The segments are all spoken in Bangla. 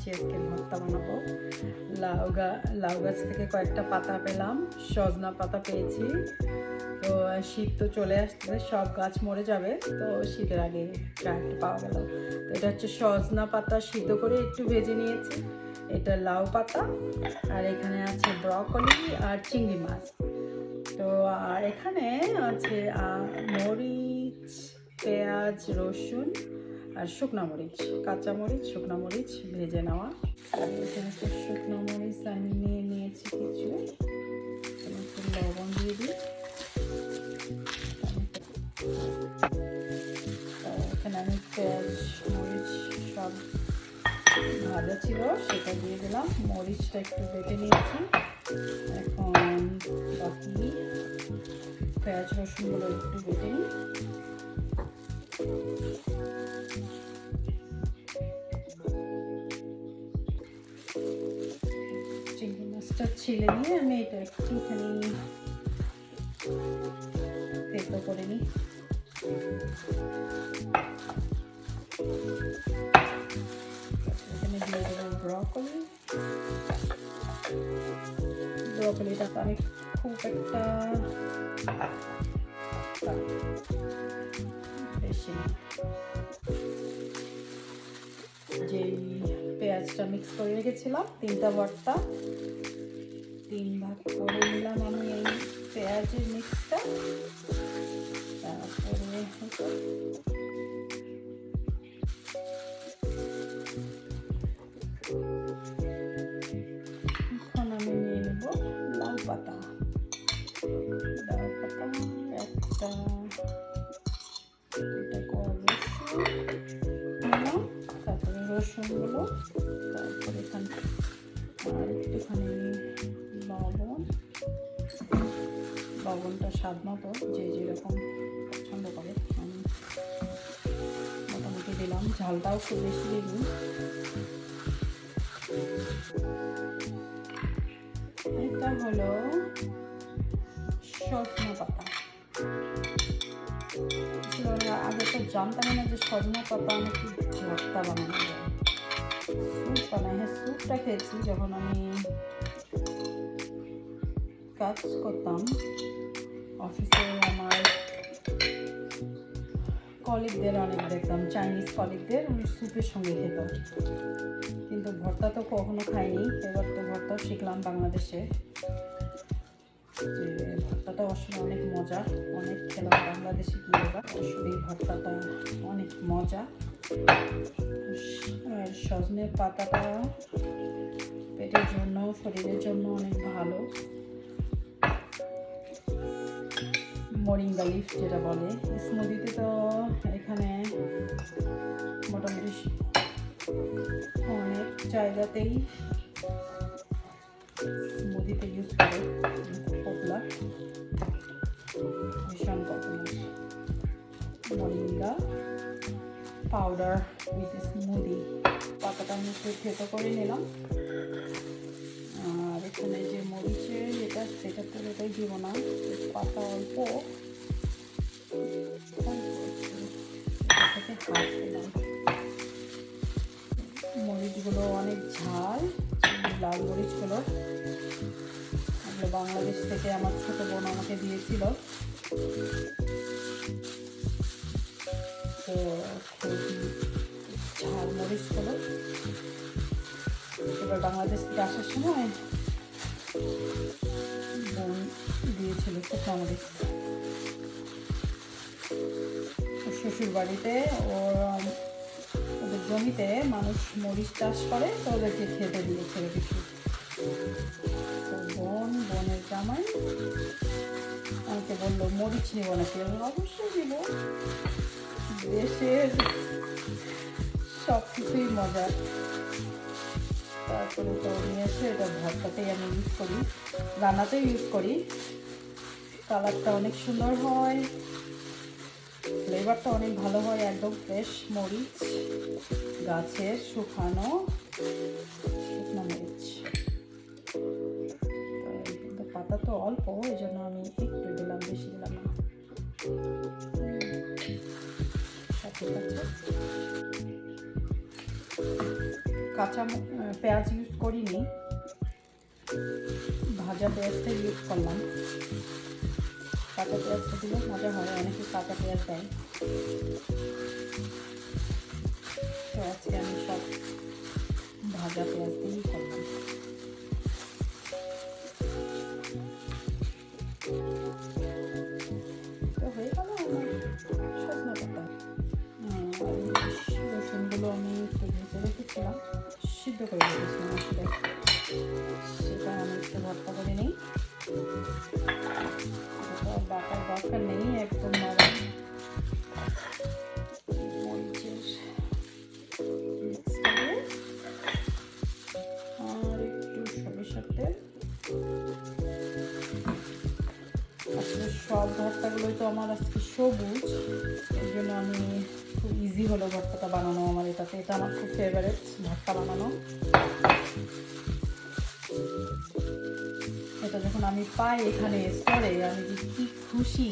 আসছি আজকে ভর্তা বানাবো। লাউ গা, লাউ গাছ থেকে কয়েকটা পাতা পেলাম, সজনা পাতা পেয়েছি। তো শীত তো চলে আসছে, সব গাছ মরে যাবে, তো শীতের আগে একটু পাওয়া গেল। তো এটা হচ্ছে সজনা পাতা সিদ্ধ করে একটু ভেজে নিয়েছি। এটা লাউ পাতা, আর এখানে আছে ব্রকলি আর চিংড়ি মাছ। তো আর এখানে আছে মরিচ, পেঁয়াজ, রসুন আর শুকনো মরিচ, কাঁচা মরিচ, শুকনো মরিচ ভেজে নেওয়া। আর এখানে তো শুকনো মরিচ আমি নিয়ে নিয়েছি কিছু। লবণ দিয়ে দিই। এখানে আমি পেঁয়াজ, মরিচ সব ভাজা ছিল, সেটা দিয়ে দিলাম। মরিচটা একটু বেটে নিয়েছি। এখন বাকি পেঁয়াজ রসুনগুলো একটু বেটে নিই। মাছটা ছিলে নিয়ে আমি এটা একটুখানি তেতো করে নিই। এখানে দিয়ে দেবো ব্রকলি ব্রকলিটা আমি খুব একটা বেশি। যেই পেঁয়াজটা মিক্স করে রেখেছিলাম, তিনটা ভর্তা। তিন ভাগ করে নিলাম আমি এই পেঁয়াজের মিক্সটা। তারপরে এখন আমি নিয়ে নেব লাল পাতা। লাল পাতা একটা তারপরে রসুনগুলো তারপরে এখানে আর একটুখানি লবণটা স্বাদ মতো, যে যেরকম পছন্দ করে। আমি মোটামুটি দিলাম, ঝালটাও খুব বেশি দিইনি। এটা হলো সজনা পাতা। আগে তো জানতাম না যে সজনা পাতা নাকি ভর্তা বানানো যায়। স্যুপ বানাই হ্যাঁ স্যুপটা খেয়েছি, যখন আমি কাজ করতাম। অফিসে আমার কলিগদের অনেক দেখতাম চাইনিজ কলিগদের স্যুপের সঙ্গে খেতাম। কিন্তু ভর্তা তো কখনো খাইনি, এবার তো ভর্তাও শিখলাম বাংলাদেশে। যে ভর্তাটা আসলে অনেক মজা, অনেক খেলাম বাংলাদেশে গিয়ে এবার। আসলে ভর্তাটা অনেক মজা। আর সজনের পাতাটা পেটের জন্য, শরীরের জন্য অনেক ভালো। মরিঙ্গা লিফ যেটা বলে। স্মুদিতে তো এখানে মোটামুটি অনেক জায়গাতেই স্মুদিতে ইউজ করে। পপুলার। ভীষণ popular moringa powder with smoothie পাতাটা আমি একটু থেতো করে নিলাম। এখানে যে মরিচের যেটা, সেটা পুরোটাই দিব না, পাতা অল্প। মরিচগুলো অনেক ঝাল, লাল মরিচগুলো এগুলো বাংলাদেশ থেকে আমার ছোটো বোন আমাকে দিয়েছিল। তো ঝাল মরিচগুলো এবার বাংলাদেশ থেকে আসার সময় ওর শ্বশুর বাড়িতে ওর ওদের জমিতে মানুষ মরিচ চাষ করে, তো ওদেরকে খেতে দিয়েছিল কিছু বোন, বোনের জামাই, আমাকে বলল, মরিচ নিব নাকি? অবশ্যই দিব দেশের সব কিছুই মজা। তারপরে তো নিয়ে এসে এটা ভর্তাতেই আমি ইউজ করি। রান্নাতেও ইউজ করি। কালারটা অনেক সুন্দর হয়। ফ্লেভারটা অনেক ভালো হয়, একদম ফ্রেশ মরিচ, গাছের শুকানো শুকনো মরিচ। পাতা তো অল্প, এই জন্য আমি একটু দিলাম, বেশি দিলাম না। কাঁচা পেঁয়াজ ইউজ করিনি। ভাজা পেঁয়াজটা ইউজ করলাম। কাঁচা পেঁয়াজটা দিলে মজা হয়, অনেকে কাঁচা পেঁয়াজ দেয়। তো আজকে আমি সব ভাজা পেঁয়াজ দিয়েই করলাম। তো হয়ে গেল আমার সজনা রসুনগুলো আমি একটু ভেজে করে সেটা আমি একটু ভর্তা করে নিই। বাটার দরকার নেই একদম নরম আর একটু সরিষার তেল আসলে সব ভর্তাগুলোই তো আমার আজকে সবুজ, এই জন্য আমি খুব ইজি হলো ভর্তাটা বানানো আমার এটাতে। এটা আমার খুব ফেভারেট ভর্তা বানানো। এটা যখন আমি পাই এখানে স্টোরে আমি যে কি খুশি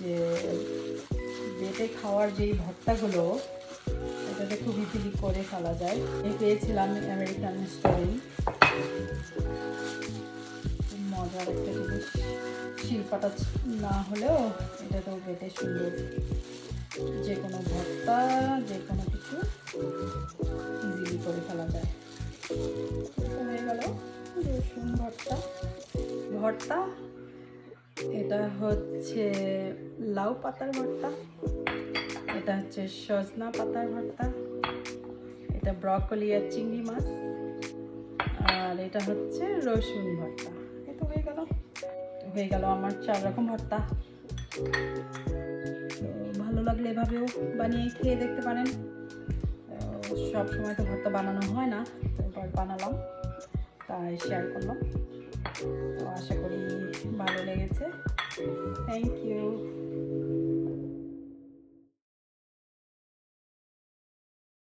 যে বেটে খাওয়ার যেই ভর্তাগুলো, এটাতে খুব ইজিলি করে ফেলা যায়। এই পেয়েছিলাম আমেরিকান স্টোরে মজার একটা জিনিস। শিল্পাটা না হলেও এটা তো বেটে সুন্দর। যে কোনো ভর্তা, যে কোনো কিছু ইজিলি করে ফেলা যায়। রসুন ভর্তা। ভর্তা, এটা হচ্ছে লাউ পাতার ভর্তা, এটা হচ্ছে সজনা পাতার ভর্তা, এটা ব্রকলি আর চিংড়ি মাছ, আর এটা হচ্ছে রসুন ভর্তা। এটা হয়ে গেল। হয়ে গেল আমার চার রকম ভর্তা। ভালো লাগলে এভাবেও বানিয়ে খেয়ে দেখতে পারেন। সব সময় তো ভর্তা বানানো হয় না, তো এবার বানালাম। তাই শেয়ার করলাম। তো আশা করি ভালো লেগেছে। Thank you